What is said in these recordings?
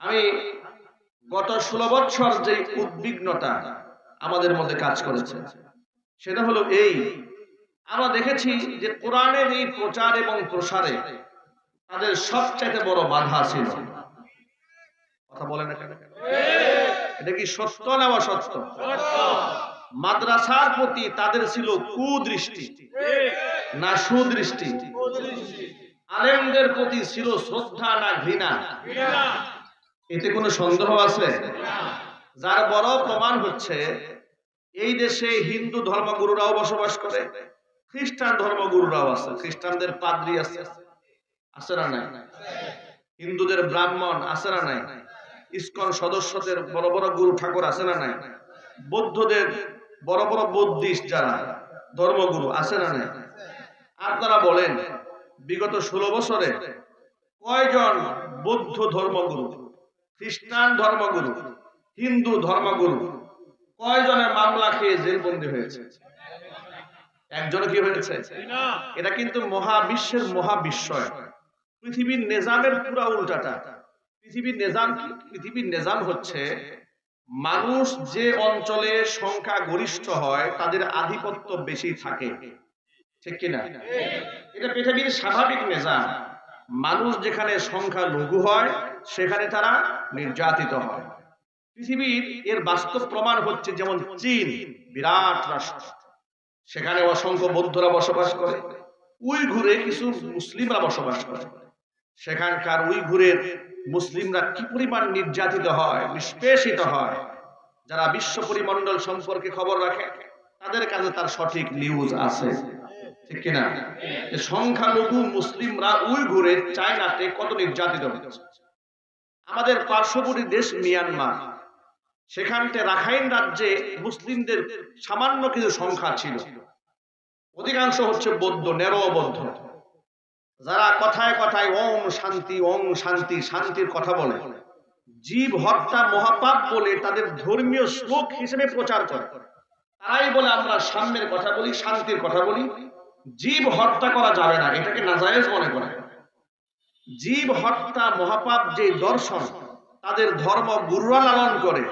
আমি গত ষোলো বছর যে উদ্বিগ্নতা আমাদের মধ্যে কাজ করেছে, সেটা হলো এই, আমরা দেখেছি যে কোরআনের এই প্রচার এবং প্রসারে তাদের সবচাইতে বড় বাধা ছিল। কথা বলে না কেন? এটা কি সত্য না অসত্য? মাদ্রাসার প্রতি তাদের ছিল কুদৃষ্টি, না সুদৃষ্টি। আলেমদের প্রতি ছিল শ্রদ্ধা না ঘৃণা। এতে কোনো সন্দেহ আছে? যার বড় প্রমাণ হচ্ছে, এই দেশে হিন্দু ধর্মগুরুরাও বসবাস করে, খ্রিস্টান ধর্মগুরুরাও আছে, খ্রিস্টানদের পাদ্রি আছে। আছে না নাই? হিন্দুদের ব্রাহ্মণ আছে না নাই? ইসকন সদস্যদের বড় বড় গুরু ঠাকুর আছে না নাই? বৌদ্ধদের বড় বড় বৌদ্ধিস্ট যারা, ধর্মগুরু আছে না নাই? আপনারা বলেন, বিগত ষোলো বছরে কয়জন বৌদ্ধ ধর্মগুরু খ্রিস্টান ধর্মগুরু, হিন্দু ধর্মগুরু, কয়জনের মামলা খেয়ে জেলবন্দি হয়েছে? একজন কি হয়েছে? এটা কিন্তু মহাবিশ্বের মহাবিস্ময়। পৃথিবীর নিজামের পুরা উল্টাটা। পৃথিবীর নিজাম কি? পৃথিবীর নিজাম হচ্ছে মানুষ যে অঞ্চলে সংখ্যা গরিষ্ঠ হয়, তাদের আধিপত্য বেশি থাকে। ঠিক কিনা এটা পৃথিবীর স্বাভাবিক নিজাম। মানুষ যেখানে সংখ্যা লঘু হয় সেখানে তারা নির্যাতিত হয়। পৃথিবীর এর বাস্তব প্রমাণ হচ্ছে যেমন চীন বিরাট রাষ্ট্র। সেখানে অসংখ্য বৌদ্ধরা বসবাস করে। উই ঘুরে কিছু মুসলিমরা বসবাস করে। সেখানকার উই ঘুরের মুসলিমরা কি পরিমাণ নির্যাতিত হয়, নিষ্পেষিত হয়, যারা বিশ্ব পরিমণ্ডল সম্পর্কে খবর রাখে, তাদের কাছে তার সঠিক নিউজ আছে। ঠিক কিনা? সংখ্যালঘু মুসলিমরা উই ঘুরে চায়নাতে কত নির্যাতিত হচ্ছে? আমাদের পার্শ্ববর্তী দেশ মিয়ানমার। সেখানতে রাখাইন রাজ্যে মুসলিমদের সামান্য কিছু সংখ্যা ছিল। অধিকাংশ হচ্ছে বৌদ্ধ, নেরো বৌদ্ধ। যারা কথায় কথায় ওম শান্তি ওম শান্তি, শান্তির কথা বলে। জীব হত্যা, মহাপাপ বলে তাদের ধর্মীয় শ্লোক হিসেবে প্রচার করে। তারাই বলে আমরা সাম্যের কথা বলি, শান্তির কথা বলি। জীব হত্যা করা যাবে না, এটাকে নাজায়েজ মনে করে। জীব হত্যা মহাপাপ যে দর্শন, তাদের ধর্ম গুরুরা লালন করে।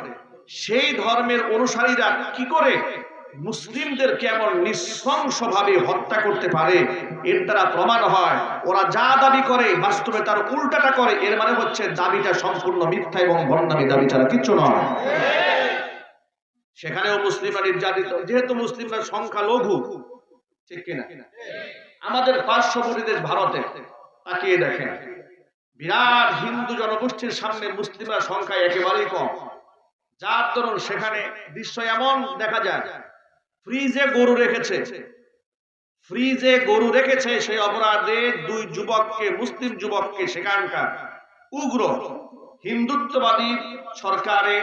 সেই ধর্মের অনুসারীরা কি করে? মুসলিমদের কেমন নৃশংসভাবে হত্যা করতে পারে। এর দ্বারা প্রমাণ হয়, ওরা যা দাবি করে বাস্তবে তার উল্টাটা করে। এর মানে হচ্ছে দাবিটা সম্পূর্ণ মিথ্যা এবং ভণ্ডামি দাবি ছাড়া কিচ্ছু নয়। সেখানেও মুসলিমরা নির্যাতিত। যেহেতু মুসলিমরা সংখ্যা লঘু, ঠিক কিনা? আমাদের পার্শ্ববর্তী দেশ ভারতে তাকিয়ে দেখেন। বিরাট হিন্দু জনগোষ্ঠীর সামনে মুসলিমরা সংখ্যা একেবারেই কম। যার দরুন সেখানে দৃশ্য এমন দেখা যায়, ফ্রিজে গরু রেখেছে। ফ্রিজে গরু রেখেছে সেই অপরাধে দুই যুবককে, মুসলিম যুবককে সেখানকার উগ্র হিন্দুত্ববাদী সরকারে,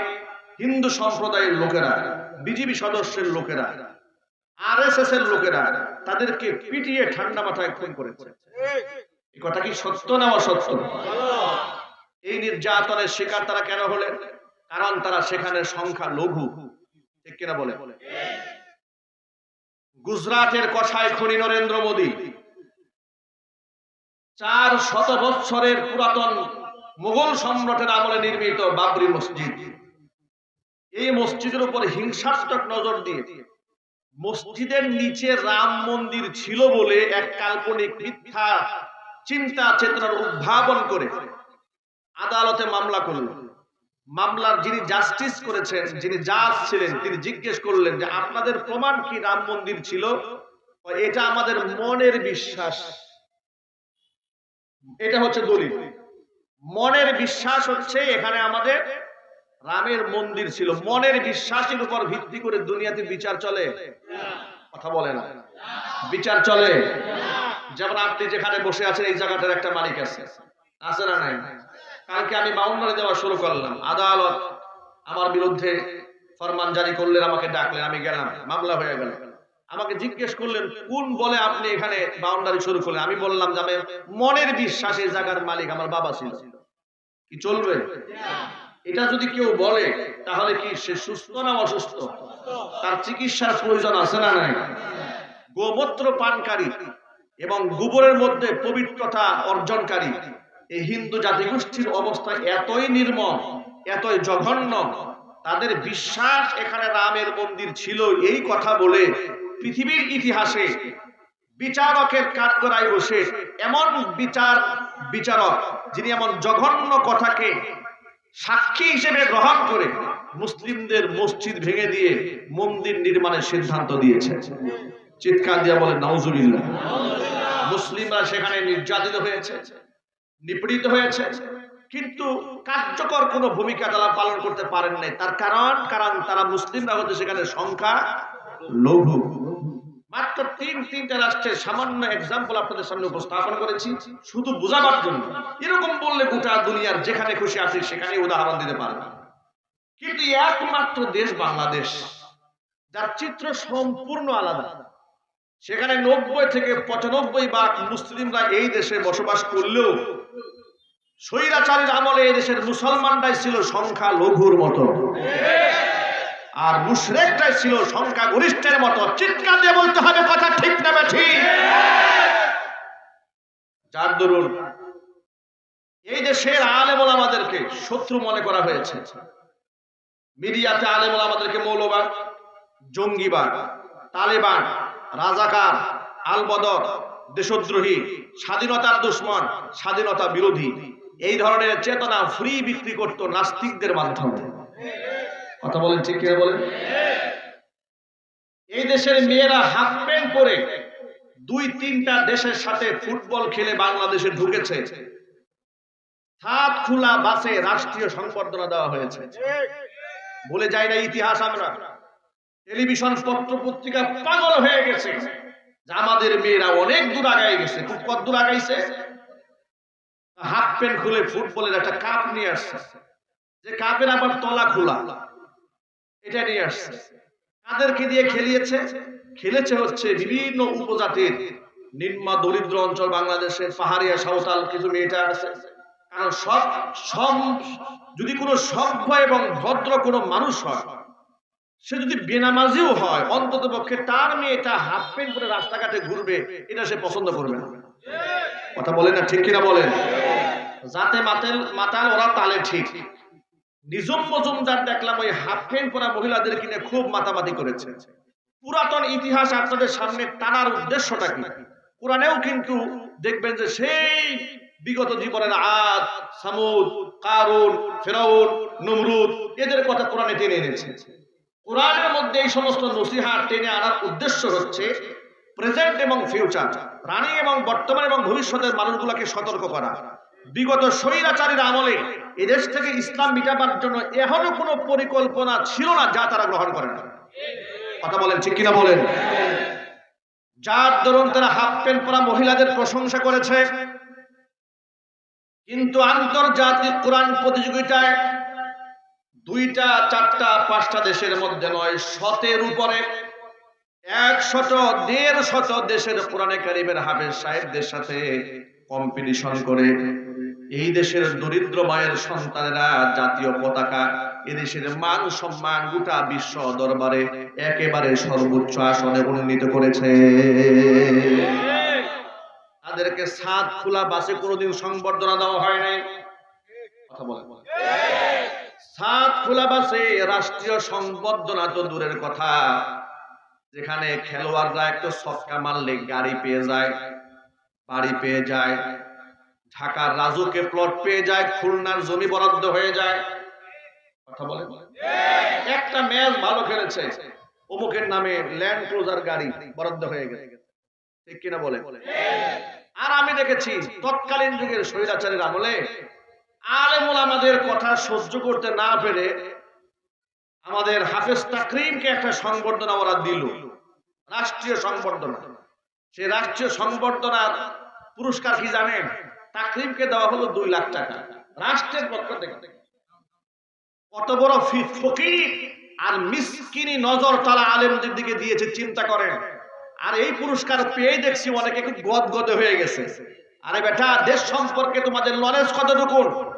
হিন্দু সম্প্রদায়ের লোকেরা বিজেপি সদস্যের লোকেরা আর এর লোকেরা তাদেরকে পিটিয়ে ঠান্ডা মাথায় খুন করেছে। কথা কি সত্য না অসত্য? এই নির্যাতনের শিকার তারা কেন হলেন? কারণ তারা সেখানে সংখ্যা লঘু। ঠিক কিনা বলে? গুজরাটের কষায় খনি নরেন্দ্র মোদী চার শত বৎসরের পুরাতন মুঘল সম্রাটের আমলে নির্মিত বাবরি মসজিদ। এই মসজিদের উপর হিংসাত্মক নজর দিয়ে মসজিদের নিচে রাম মন্দির ছিল বলে এক কাল্পনিক মিথ্যা চিন্তা চেতনার উদ্ভাবন করে আদালতে মামলা করল। মামলার যিনি জাস্টিস করেছেন, যিনি জাজ ছিলেন, তিনি জিজ্ঞেস করলেন যে, আপনাদের প্রমাণ কি? রাম মন্দির ছিল? এটা আমাদের মনের বিশ্বাস। এটা হচ্ছে দলিল। মনের বিশ্বাস হচ্ছে এখানে আমাদের রামের মন্দির ছিল। মনের বিশ্বাসের উপর ভিত্তি করে দুনিয়াতে বিচার চলে। কথা বলে না। বিচার চলে। যেমন আপনি যেখানে বসে আছেন, এই জায়গাটার একটা মালিক আছে। আছে না নাই? কালকে আমি বাউন্ডারি দেওয়া শুরু করলাম। আদালত আমার বিরুদ্ধে ফরমান জারি করলেন আমাকে ডাকলেন আমি গেলাম। মামলা হয়ে গেল। আমাকে জিজ্ঞেস করলেন, কোন বলে আপনি এখানে বাউন্ডারি শুরু করলেন? আমি বললাম যে, আমি মনের বিশ্বাসের জায়গার মালিক আমার বাবা ছিল। কি চলবে? এটা যদি কেউ বলে, তাহলে কি সে সুস্থ না অসুস্থ? তার চিকিৎসার প্রয়োজন আছে না নাই? গোমূত্র পানকারী এবং গোবরের মধ্যে পবিত্রতা অর্জনকারী। এই হিন্দু জাতিগোষ্ঠীর অবস্থা এতই নির্মম, এতই জঘন্য, তাদের বিশ্বাস এখানে রামের মন্দির ছিল এই কথা বলে পৃথিবীর ইতিহাসে বিচারকের কাঠগড়ায় বসে এমন বিচার, বিচারক যিনি এমন জঘন্য কথাকে সাক্ষী হিসেবে গ্রহণ করে মুসলিমদের মসজিদ ভেঙে দিয়ে মন্দির নির্মাণের সিদ্ধান্ত দিয়েছে চিৎকার দিয়ে বলে নওজুবিল্লাহ মুসলিমরা সেখানে নির্যাতিত হয়েছে, নিপীড়িত হয়েছে, কিন্তু কার্যকর কোনো ভূমিকা তারা পালন করতে পারেন নাই। তার কারণ কারণ তারা মুসলিমরা হতে সেখানে সংখ্যা লঘু। মাত্র তিন, তিনটা রাষ্ট্রের সামান্য এক্সাম্পল আপনাদের সামনে উপস্থাপন করেছি, শুধু বোঝাবার জন্য। এরকম বললে গোটা দুনিয়ার যেখানে খুশি আপনি সেখানে উদাহরণ দিতে পারবেন কিন্তু একমাত্র দেশ বাংলাদেশ, যার চিত্র সম্পূর্ণ আলাদা। সেখানে নব্বই থেকে পঁচানব্বই ভাগ মুসলিমরা এই দেশে বসবাস করলেও স্বৈরাচারীর আমলে এই দেশের মুসলমানরাই ছিল সংখ্যা লঘুর মতো। আর মুশরেকটাই ছিল সংখ্যা গরিষ্ঠের মতো। চিৎকার দিয়ে বলতে হবে, কথা ঠিক না ঠিক যার দরুন এই দেশের আলেমল আমাদেরকে শত্রু মনে করা হয়েছে। মিডিয়াতে আলেমল আমাদেরকে মৌলবাদ জঙ্গিবাদ, তালেবান রাজাকার, আলবদর, দেশদ্রোহী, স্বাধীনতার দুশ্মন, স্বাধীনতা বিরোধী। এই ধরনের চেতনা ফ্রি বিক্রি করত নাস্তিকদের মাধ্যমে। কথা বলেন ঠিক কিনা বলেন? এই দেশের মেয়েরা হাফ প্যান্ট পরে দুই তিনটা দেশের সাথে ফুটবল খেলে বাংলাদেশে ঢুকেছে। হাত খোলা বাসে রাষ্ট্রীয় সংবর্ধনা দেওয়া হয়েছে। বলে যায় না ইতিহাস আমরা। টেলিভিশন পত্র পত্রিকা পাগল হয়ে গেছে। আমাদের মেয়েরা অনেক দূর আগায় গেছে, খুব কত দূর আগাইছে? হাফ প্যান্ট খুলে ফুটবলের একটা কাপ নিয়ে আসছে। যে কাপের আবার তলা খোলা, এটা নিয়ে আসছে। কাদেরকে দিয়ে খেলিয়েছে? খেলেছে হচ্ছে বিভিন্ন উপজাতির নিম্মা দরিদ্র অঞ্চল বাংলাদেশের পাহাড়িয়া সাঁওতাল কিছু মেয়েটা আছে। কারণ সব সব যদি কোনো সভ্য এবং ভদ্র কোনো মানুষ হয় সে যদি বেনামাজিও হয়, অন্তত পক্ষে তার মেয়েটা হাফ প্যান্ট করে রাস্তাঘাটে ঘুরবে, এটা সে পছন্দ করবে না। কথা বলেন না, ঠিক কিনা বলেন? যাতে মাতেল, মাতাল, ওরা তালে ঠিক। নিজম মজুমদার দেখলাম, ওই হাফ প্যান্ট পরা মহিলাদের কিনে খুব মাতামাতি করেছে। পুরাতন ইতিহাস আপনাদের সামনে টানার উদ্দেশ্যটা কি? কোরআনেও কিন্তু দেখবেন যে সেই বিগত জীবনের আদ, সামুদ, কারুন, ফেরাউন, নমরুদ, এদের কথা কোরআনে টেনে এনেছে। কোরআনের মধ্যে এই সমস্ত নসিহা টেনে আনার উদ্দেশ্য হচ্ছে প্রেজেন্ট এবং ফিউচার রানী এবং বর্তমান এবং ভবিষ্যতের মানুষগুলোকে সতর্ক করা। বিগত স্বৈরাচারীর আমলে এদেশ থেকে ইসলাম মিটাবার জন্য এখনও কোনো পরিকল্পনা ছিল না যা তারা গ্রহণ করে না কথা বলেন, ঠিক কিনা বলেন? যার দরুন তারা হাফ প্যান্ট পরা মহিলাদের প্রশংসা করেছে, কিন্তু আন্তর্জাতিক কোরআন প্রতিযোগিতায় দুইটা, চারটা, পাঁচটা দেশের মধ্যে নয়, শতের উপরে, একশত দেড় শত দেশের কোরআনে কারিমের হাফেজ সাহেবদের সাথে কম্পিটিশন করে। এই দেশের দরিদ্র মায়ের সন্তানেরা জাতীয় পতাকা, এদেশের মান সম্মান গোটা বিশ্ব দরবারে একেবারে সর্বোচ্চ আসনে উন্নীত করেছে। তাদেরকে সাত খোলা বাসে কোনোদিন সংবর্ধনা দেওয়া হয় নাই। কথা বলে রাষ্ট্রীয় সংবর্ধনা তো দূরের কথা। যেখানে খেলোয়াড়রা একটু মারলে গাড়ি পেয়ে যায়, বাড়ি পেয়ে যায়, ঢাকার রাজুকে প্লট পেয়ে যায়, খুলনার জমি বরাদ্দ হয়ে যায়। কথা বলে একটা ম্যাচ ভালো খেলেছে, অমুকের নামে ল্যান্ড ক্লোজার গাড়ি বরাদ্দ হয়ে গেছে। ঠিক কিনা বলে? আর আমি দেখেছি, তৎকালীন যুগের স্বৈরাচারের আমলে আলেমুল আমাদের কথা সহ্য করতে না পেরে আমাদের হাফেজ তাকরিমকে একটা সংবর্ধনা ওরা দিল। রাষ্ট্রীয় সংবর্ধনা। সে রাষ্ট্রীয় সংবর্ধনার পুরস্কার কি জানেন? তাকরিমকে দেওয়া হলো দুই লাখ টাকা। রাষ্ট্রের পক্ষ থেকে। কত বড় ফকির আর মিসকিনি নজর তারা আলেমদের দিকে দিয়েছে, চিন্তা করেন। আর এই পুরস্কার পেয়ে দেখছি অনেকে খুব গদগদ হয়ে গেছে। আরে বেটা, দেশ সম্পর্কে তোমাদের নলেজ কতটুকু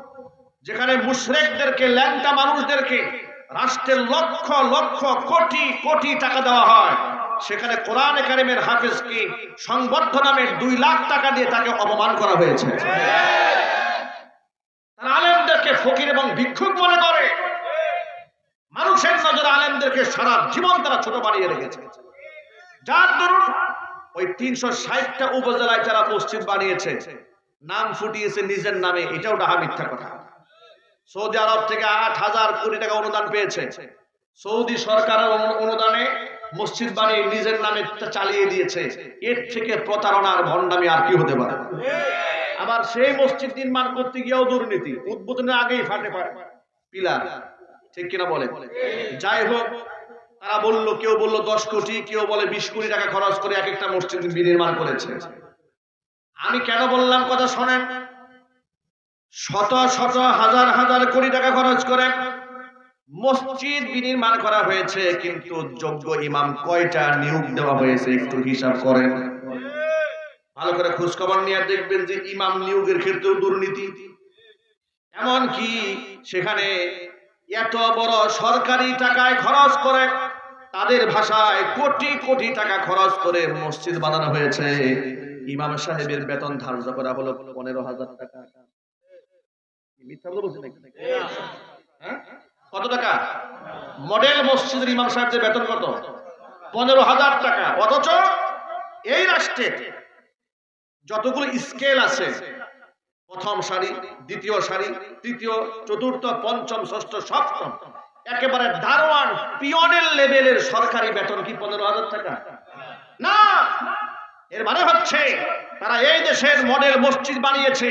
যেখানে মুশরেকদেরকে, ল্যাংটা মানুষদেরকে রাষ্ট্রের লক্ষ লক্ষ, কোটি কোটি টাকা দেওয়া হয়। সেখানে কোরআন কারিমের হাফেজকে সংবর্ধ নামের দুই লাখ টাকা দিয়ে তাকে অপমান করা হয়েছে। আলেমদেরকে ফকির এবং ভিক্ষুক মনে করে। মানুষের নজরে আলেমদেরকে সারা জীবন তারা ছোট বানিয়ে রেখেছে। যার দরুন ওই তিনশো ষাটটা উপজেলায় যারা মসজিদ বানিয়েছে, নাম ফুটিয়েছে নিজের নামে, এটাও ডাহা মিথ্যা কথা। সৌদি আরব থেকে আট হাজার কোটি টাকা অনুদান পেয়েছে। সৌদি সরকারের অনুদানে মসজিদ বানিয়ে নিজের নামে চালিয়ে দিয়েছে। এর থেকে প্রতারণার ভণ্ডামি আর কি হতে পারে? আবার সেই মসজিদ নির্মাণ করতে গিয়েও দুর্নীতি। উদ্বোধনের আগেই ফাটে পিলার, ঠিক কিনা বলে যাই হোক, তারা বলল, কেউ বলল দশ কোটি, কেউ বলে বিশ কোটি টাকা খরচ করে এক একটা মসজিদ নির্মাণ করেছে। আমি কেন বললাম কথা শোনেন? শত শত হাজার হাজার কোটি টাকা খরচ করে মসজিদ বিনির্মাণ করা হয়েছে, কিন্তু যোগ্য ইমাম কয়টা নিয়োগ দেওয়া হয়েছে একটু হিসাব করেন। ভালো করে খোঁজ খবর নিয়ে দেখবেন যে ইমাম নিয়োগের ক্ষেত্রেও দুর্নীতি। এমন কি সেখানে এত বড় সরকারি টাকায় খরচ করে তাদের ভাষায় কোটি কোটি টাকা খরচ করে মসজিদ বানানো হয়েছে। ইমাম সাহেবের বেতন ধার্য করা হলো পনেরো হাজার টাকা। মিথ্যা বলে নাকি? হ্যাঁ? কত টাকা? মডেল মসজিদের ইমাম সাহেবদের বেতন কত? পনেরো হাজার টাকা। অথচ এই রাষ্ট্রে যতগুলো স্কেল আছে, প্রথম সারি, দ্বিতীয় সারি, তৃতীয়, চতুর্থ, পঞ্চম, ষষ্ঠ, সপ্তম, একেবারে দারোয়ান পিয়নের লেভেলের সরকারি বেতন কি পনেরো হাজার টাকা? না! এর মানে হচ্ছে, তারা এই দেশের মডেল মসজিদ বানিয়েছে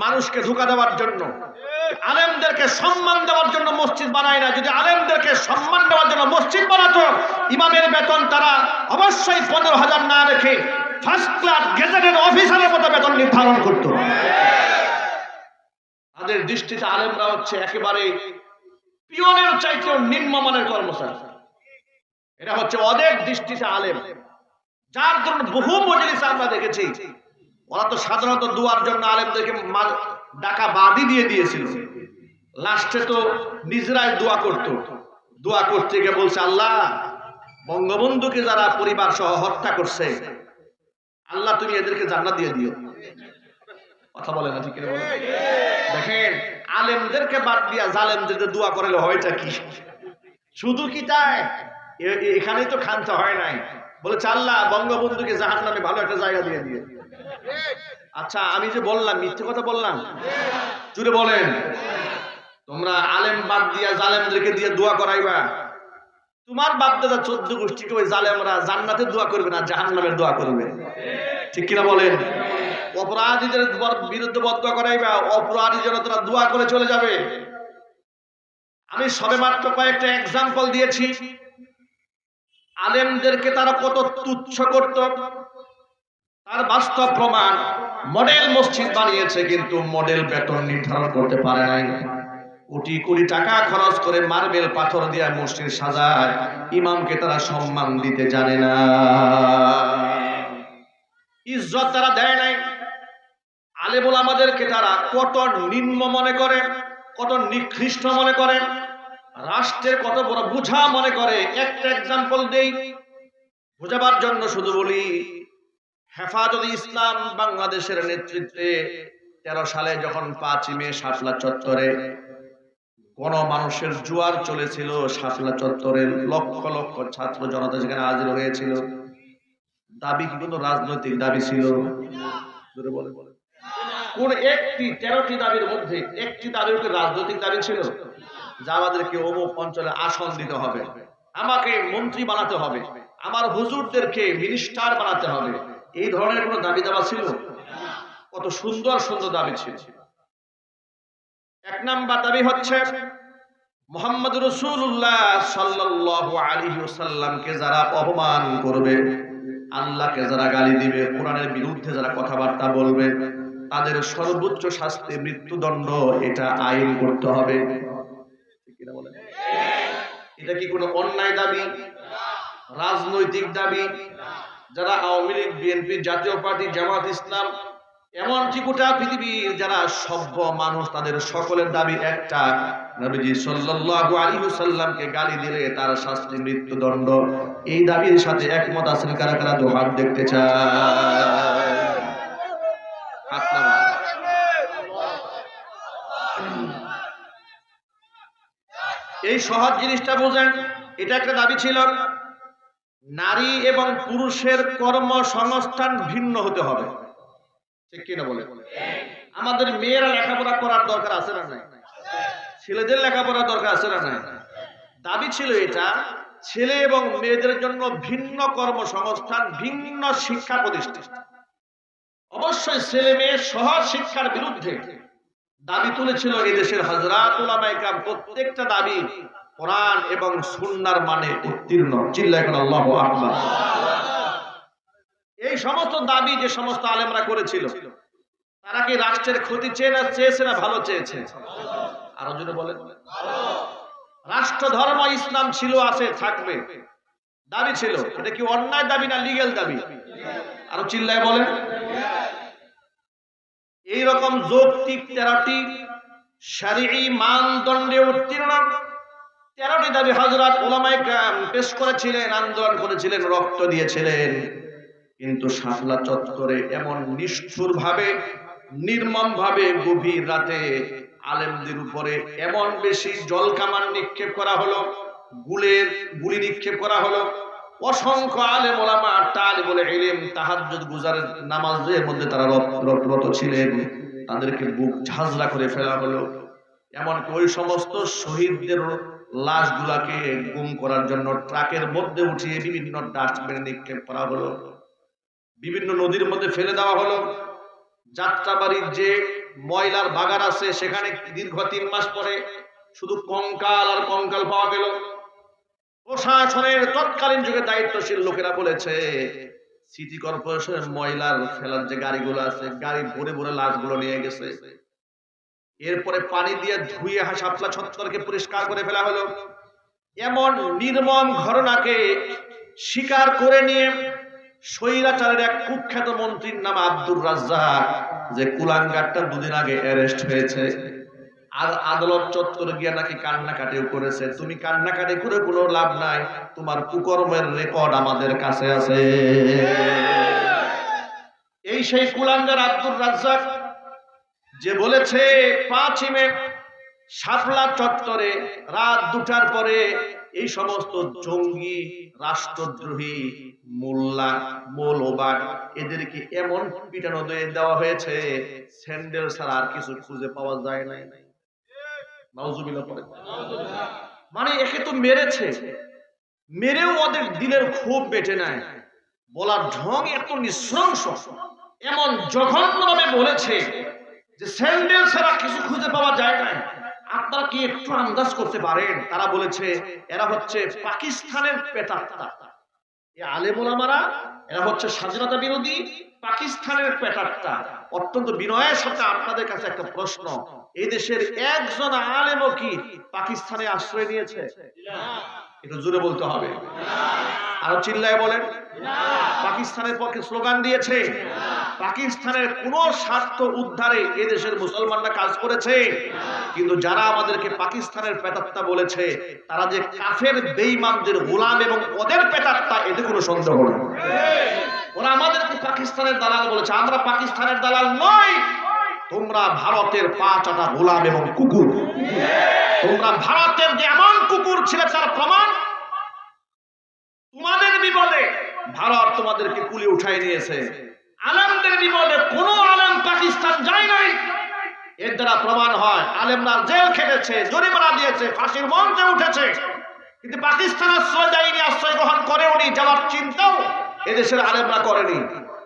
মানুষকে ধোকা দেওয়ার জন্য, আলেমদেরকে সম্মান দেওয়ার জন্য মসজিদ বানায় না। যদি আলেমদেরকে সম্মান দেওয়ার জন্য মসজিদ বানাতো, ইমামের বেতন তারা অবশ্যই পনেরো হাজার না রেখে ফার্স্ট ক্লাস গেজেটের অফিসারের মতো বেতন নির্ধারণ করতো। তাদের দৃষ্টিতে আলেমরা হচ্ছে একেবারে পিয়নের চাইতেও নিম্নমানের কর্মচারী। এটা হচ্ছে অনেক দৃষ্টিতে আলেম। যার জন্য বহু মজলিস আমরা দেখেছি ওরা তো সাধারণত দুয়ার জন্য আলেমদেরকে ডাকা বাদই দিয়ে দিয়েছিল। লাস্টে তো নিজেরাই দোয়া করত। দোয়া করতে গিয়ে বলছে, আল্লাহ, বঙ্গবন্ধুকে যারা পরিবার সহ হত্যা করছে, আল্লাহ তুমি এদেরকে জান্নাত দিয়ে দিও। কথা বলে না, ঠিক দেখেন, আলেমদেরকে বাদ দিয়া জালেমদেরকে দোয়া করালে হয়টা কি? শুধু কি তাই? এখানেই তো খানতে হয় নাই। বলেছে, আল্লাহ, বঙ্গবন্ধুকে জাহান নামে ভালো একটা জায়গা দিয়ে দিয়ে আচ্ছা আমি যে বললাম, মিথ্যে কথা বললাম? জুড়ে বলেন। তোমরা আলেম বাদ দিয়া জালেমদেরকে দিয়ে দোয়া করাইবা। তোমার বাপ দাদা চোদ্দ গোষ্ঠীকে ওই জালেমরা জান্নাতে দোয়া করবে না জাহান নামের দোয়া করবে। ঠিক কিনা বলেন? অপরাধীদের বর- বিরুদ্ধে বদয়া করাইবা অপরাধী যেন তারা দোয়া করে চলে যাবে। আমি সবে মাত্র কয়েকটা এক্সাম্পল দিয়েছি। আলেমদেরকে তারা কত তুচ্ছ করত তার বাস্তব প্রমাণ মডেল মসজিদ বানিয়েছে, কিন্তু মডেল বেতন নির্ধারণ করতে পারে নাই। কোটি কোটি টাকা খরচ করে মার্বেল পাথর দিয়ে মসজিদ সাজায়, ইমামকে তারা সম্মান দিতে জানে না। ইজ্জত তারা দেয় নাই। আলেবুল আমাদেরকে তারা কত নিম্ন মনে করে, কত নিকৃষ্ট মনে করে, রাষ্ট্রের কত বড় বুঝা মনে করে। একটা এক্সাম্পল দেই, বোঝাবার জন্য শুধু বলি হেফাজত ইসলাম বাংলাদেশের নেতৃত্বে তেরো সালে যখন পাঁচই মে শাপলা চত্বরে কোন মানুষের জোয়ার চলেছিল, শাপলা চত্বরের লক্ষ লক্ষ ছাত্র জনতা সেখানে হাজির হয়েছিল। দাবি কোনো রাজনৈতিক দাবি ছিল? কোন একটি তেরোটি দাবির মধ্যে একটি দাবির রাজনৈতিক দাবি ছিল? যা আমাদেরকে অমুক অঞ্চলে আসন দিতে হবে, আমাকে মন্ত্রী বানাতে হবে, আমার হুজুরদেরকে মিনিস্টার বানাতে হবে। এই ধরনের কোনো দাবি দাবা ছিল? কত সুন্দর সুন্দর দাবি ছিল। এক নাম্বার দাবি হচ্ছে, মোহাম্মদ রসুল্লাহ সাল্লাল্লাহু আলাইহি ওয়াসাল্লামকে যারা অপমান করবে, আল্লাহকে যারা গালি দিবে, কোরআনের বিরুদ্ধে যারা কথাবার্তা বলবে, তাদের সর্বোচ্চ শাস্তি মৃত্যুদণ্ড এটা আইন করতে হবে? এটা কি কোনো অন্যায় দাবি? রাজনৈতিক দাবি? যারা আওয়ামী লীগ বিএনপি জাতীয় পার্টি, জামাত ইসলাম, এমনকি গোটা পৃথিবীর যারা সভ্য মানুষ, তাদের সকলের দাবি একটা, নবীজি সাল্লাল্লাহু আলাইহি ওয়াসাল্লামকে গালি দিলে তার শাস্তি মৃত্যুদণ্ড। এই দাবির সাথে একমত আছেন কারা কারা? দু হাত দেখতে চায়। এই সহজ জিনিসটা বুঝেন, এটা একটা দাবি ছিল। নারী এবং পুরুষের কর্মসংস্থান ভিন্ন হতে হবে। ঠিক কিনা বলে? আমাদের মেয়েরা লেখাপড়া করার দরকার আছে না নাই? ছেলেদের লেখাপড়ার দরকার আছে না নাই? দাবি ছিল এটা, ছেলে এবং মেয়েদের জন্য ভিন্ন কর্মসংস্থান, ভিন্ন শিক্ষা প্রতিষ্ঠান। অবশ্যই ছেলে মেয়ে সহ শিক্ষার বিরুদ্ধে দাবি তুলেছিল এই দেশের হজরত প্রত্যেকটা দাবি কোরআন এবং সুন্নার মানে উত্তীর্ণ। চিল্লা এখন আল্লাহ আকবার। এই সমস্ত দাবি যে সমস্ত আলেমরা করেছিল, তারা কি রাষ্ট্রের ক্ষতি চেয়ে না, চেয়েছে না, ভালো চেয়েছে? আরও জন্য বলেন। রাষ্ট্র, ধর্ম, ইসলাম ছিল, আছে, থাকবে। দাবি ছিল। এটা কি অন্যায় দাবি না লিগেল দাবি? আরও চিল্লায় বলেন। এইরকম যৌক্তিক তেরোটি শারীরিক মানদণ্ডে উত্তীর্ণ তেরোটি দাবি হজরত ওলামাই পেশ করেছিলেন, আন্দোলন করেছিলেন, রক্ত দিয়েছিলেন। কিন্তু শাপলা চত্বরে এমন নিষ্ঠুর ভাবে নির্মম ভাবে গভীর রাতে আলেমদের উপরে এমন বেশি জল কামান নিক্ষেপ করা হলো, গুলের গুলি নিক্ষেপ করা হলো, অসংখ্য আলেম ওলামা টাল বলে এলেম তাহাজ্জুদ গুজারের নামাজের মধ্যে তারা রত- রত- রত ছিলেন। তাদেরকে বুক ঝাঁঝরা করে ফেলা হলো। এমনকি ওই সমস্ত শহীদদের লাশগুলাকে গুম করার জন্য ট্রাকের মধ্যে উঠিয়ে বিভিন্ন ডাস্টবিনে নিক্ষেপ করা হলো। বিভিন্ন নদীর মধ্যে ফেলে দেওয়া হলো। যাত্রাবাড়ির যে ময়লার বাগান আছে, সেখানে দীর্ঘ তিন মাস পরে শুধু কঙ্কাল আর কঙ্কাল পাওয়া গেল। প্রশাসনের তৎকালীন যুগে দায়িত্বশীল লোকেরা বলেছে, সিটি কর্পোরেশনের ময়লার ফেলার যে গাড়িগুলো আছে, গাড়ি ভরে ভরে লাশগুলো নিয়ে গেছে। এরপরে পানি দিয়ে ধুয়ে শাপলা ছত্তরকে পরিষ্কার করে ফেলা হলো। এমন নির্মম ঘটনাকে স্বীকার করে নিয়ে স্বৈরাচারের এক কুখ্যাত মন্ত্রীর নাম আব্দুর রাজ্জাক, যে কুলাঙ্গারটা দুদিন আগে অ্যারেস্ট হয়েছে। আর আদালত চত্বর গিয়ে নাকি কান্নাকাটিও করেছে। তুমি কান্নাকাটি করে কোনো লাভ নাই, তোমার কুকর্মের রেকর্ড আমাদের কাছে আছে। এই সেই কুলাঙ্গার আব্দুর রাজ্জাক যে বলেছে পাঁচই মে শাপলা চত্বরে রাত দুটার পরে এই সমস্ত জঙ্গি, রাষ্ট্রদ্রোহী, মোল্লা, মৌলবাদ, এদেরকে এমন পিটানো দেওয়া হয়েছে, স্যান্ডেল ছাড়া আর কিছু খুঁজে পাওয়া যায় নাই। মানে একে তো মেরেছে। মেরেও ওদের দিলের খুব বেটে নেয় বলার ঢং এত নৃশংস। এমন জঘন্য নামে বলেছে যে স্যান্ডেল ছাড়া কিছু খুঁজে পাওয়া যায় আপনারা কি একটু আন্দাজ করতে পারেন? তারা বলেছে, এরা হচ্ছে পাকিস্তানের পেটাত্তা। এই আলেমোলামারা এরা হচ্ছে স্বাধীনতা বিরোধী পাকিস্তানের পেটাত্তা। অত্যন্ত বিনয়ের সাথে আপনাদের কাছে একটা প্রশ্ন, এই দেশের একজন আলেমও কি পাকিস্তানে আশ্রয় নিয়েছে? একটু জোরে বলতে হবে। আরও চিল্লায় বলেন। পাকিস্তানের পক্ষে স্লোগান দিয়েছে, পাকিস্তানের কোন স্বার্থ উদ্ধারে এদেশের মুসলমানরা কাজ করেছে। কিন্তু যারা আমাদেরকে পাকিস্তানের পেতাত্তা বলেছে, তারা যে কাফের বেঈমানদের গোলাম এবং ওদের পেতাত্তা এতে কোনো সন্দেহ নেই। ওরা আমাদেরকে পাকিস্তানের দালাল বলেছে, আমরা পাকিস্তানের দালাল নই। তোমরা ভারতের পা চাটা গোলাম এবং কুকুর। তোমরা ভারতের যে এমন ছিলে তার প্রমাণ তোমাদের বিপদে ভারত তোমাদেরকে কুলি উঠাই নিয়েছে। আলেমদের বিপদে কোন আলেম পাকিস্তান যায় নাই। এর দ্বারা প্রমাণ হয়, আলেমরা জেল খেটেছে, জরিমানা দিয়েছে, ফাঁসির মঞ্চে উঠেছে। কিন্তু পাকিস্তান আশ্রয় দেয়নি, আশ্রয় গ্রহণ করেওনি, যাওয়ার চিন্তাও এদেশের আলেমরা করেনি।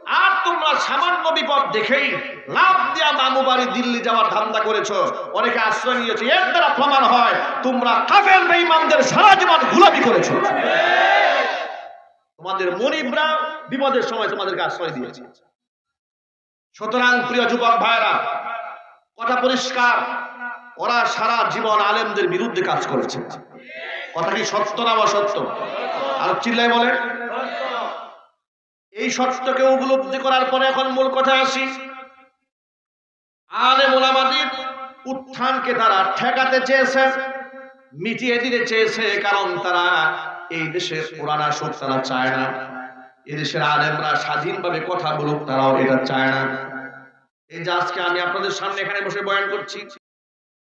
আর তোমরা সামান্য বিপদ দেখেই লাভ দিয়া মামু বাড়ি দিল্লি যাওয়ার ধান্দা করেছ। অনেকে আশ্রয় নিয়েছে। এর দ্বারা প্রমাণ হয়, তোমরা কাফের বেঈমানদের সারা জীবন গুলামি করেছ। তোমাদের মনিবরা বিপদের সময় তোমাদেরকে আশ্রয় দিয়েছে। সুতরাং প্রিয় যুবক ভাইরা কথা পরিষ্কার, ওরা সারা জীবন আলেমদের বিরুদ্ধে কাজ করেছে। কথা কি সত্য না অসত্য? আর চিল্লাই বলে এই সত্যকে উপলব্ধি করার পরে এখন মূল কথা আসি। আলে ওলামাদের উত্থানকে তারা ঠেকাতে চেয়েছে, মিটিয়ে দিতে চেয়েছে, কারণ তারা এই দেশের পুরানা সুখ তারা চায় না। এদেশের আলেমরা স্বাধীনভাবে কথা বলুক, তারাও এটা চায় না। এই যে আজকে আমি আপনাদের সামনে এখানে বসে বয়ান করছি